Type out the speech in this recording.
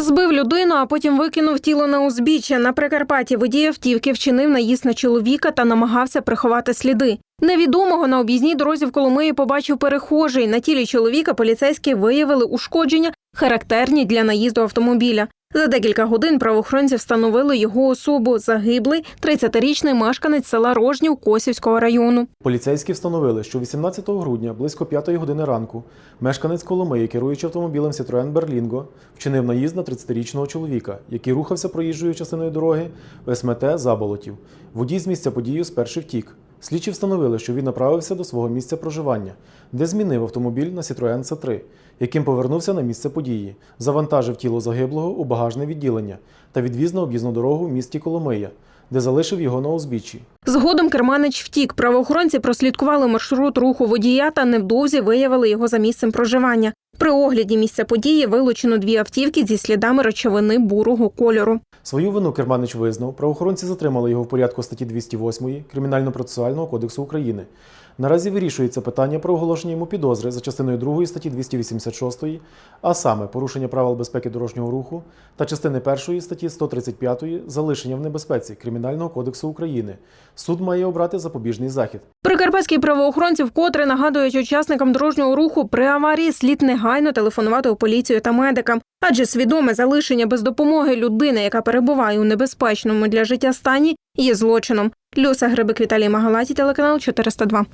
Збив людину, а потім викинув тіло на узбіччя. На Прикарпатті водій автівки вчинив наїзд на чоловіка та намагався приховати сліди. Невідомого на об'їзній дорозі в Коломиї побачив перехожий. На тілі чоловіка поліцейські виявили ушкодження, характерні для наїзду автомобіля. За декілька годин правоохоронці встановили його особу. Загиблий 30-річний мешканець села Рожнів Косівського району. Поліцейські встановили, що 18 грудня близько 5 години ранку мешканець Коломиї, керуючи автомобілем Citroen Berlingo, вчинив наїзд на 30-річного чоловіка, який рухався проїжджою частиною дороги в СМТ Заболотів. Водій з місця події спершу втік. Слідчі встановили, що він направився до свого місця проживання, де змінив автомобіль на Citroen C3, яким повернувся на місце події, завантажив тіло загиблого у багажне відділення та відвіз на об'їзну дорогу в місті Коломия, де залишив його на узбіччі. Згодом керманич втік. Правоохоронці прослідкували маршрут руху водія та невдовзі виявили його за місцем проживання. При огляді місця події вилучено дві автівки зі слідами речовини бурого кольору. Свою вину Керманич визнав. Правоохоронці затримали його в порядку статті 208 Кримінально-процесуального кодексу України. Наразі вирішується питання про оголошення йому підозри за частиною 2 статті 286, а саме порушення правил безпеки дорожнього руху та частини 1 статті 135 залишення в небезпеці Кримінального кодексу України. Суд має обрати запобіжний захід. Прикарпатські правоохоронці вкотре нагадують учасникам дорожнього руху при аварії слід негайно телефонувати у поліцію та медикам, адже свідоме залишення без допомоги людини, яка перебуває у небезпечному для життя стані, є злочином. Люся Грибик Віталій Магалаті, телеканал 402.